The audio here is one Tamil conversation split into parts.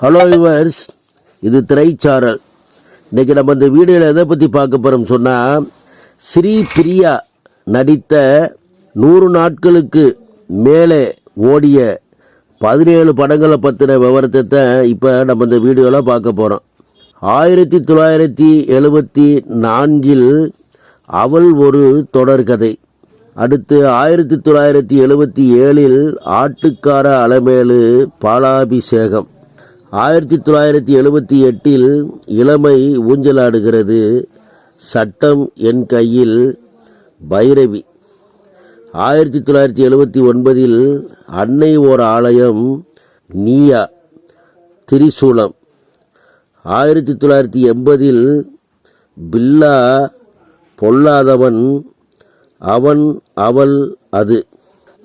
ஹலோ யுவர்ஸ் இது திரைச்சாரல் இன்றைக்கி நம்ம இந்த வீடியோவில் எதை பற்றி பார்க்க போகிறோம் சொன்னால் ஸ்ரீ பிரியா நடித்த நூறு நாட்களுக்கு மேலே ஓடிய பதினேழு படங்களை பற்றின விவரத்தை தான் இப்போ நம்ம இந்த வீடியோவில் பார்க்க போகிறோம் ஆயிரத்தி தொள்ளாயிரத்தி எழுபத்தி நான்கில் அவள் ஒரு தொடர்கதை அடுத்து ஆயிரத்தி தொள்ளாயிரத்தி எழுபத்தி ஏழில் ஆட்டுக்கார அலமேலு பாலாபிஷேகம். ஆயிரத்தி தொள்ளாயிரத்தி எழுபத்தி எட்டில் இளமை ஊஞ்சலாடுகிறது. சட்டம் என் கையில் பைரவி. ஆயிரத்தி தொள்ளாயிரத்தி எழுபத்தி ஒன்பதில் அன்னை ஓர் ஆலயம் நீயா திரிசூலம். ஆயிரத்தி தொள்ளாயிரத்தி எண்பதில் பில்லா பொல்லாதவன் அவன் அவள் அது.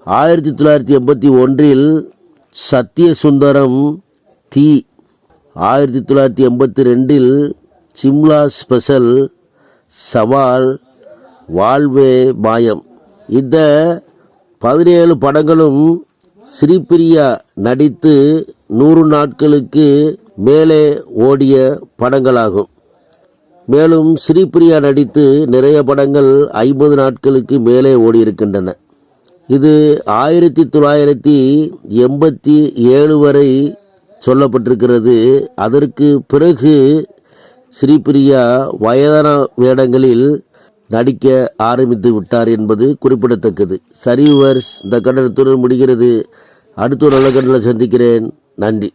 ஆயிரத்தி தொள்ளாயிரத்தி எண்பத்தி ஒன்றில் சத்தியசுந்தரம் தீ. ஆயிரத்தி தொள்ளாயிரத்தி எண்பத்தி ரெண்டில் சிம்லா ஸ்பெஷல் சவால் வாழ்வே மாயம் இந்த பதினேழு படங்களும் ஸ்ரீபிரியா நடித்து நூறு நாட்களுக்கு மேலே ஓடிய படங்களாகும். மேலும் ஸ்ரீபிரியா நடித்து நிறைய படங்கள் ஐம்பது நாட்களுக்கு மேலே ஓடியிருக்கின்றன. இது ஆயிரத்தி தொள்ளாயிரத்தி எண்பத்தி ஏழு வரை சொல்லப்பட்டிருக்கிறது. அதற்கு பிறகு ஸ்ரீபிரியா வயதான வேடங்களில் நடிக்க ஆரம்பித்து விட்டார் என்பது குறிப்பிடத்தக்கது. சரி விவர்ஸ் இந்த கண்டனத்துடன் முடிகிறது. அடுத்த ஒரு நல்ல கண்டனம் சந்திக்கிறேன். நன்றி.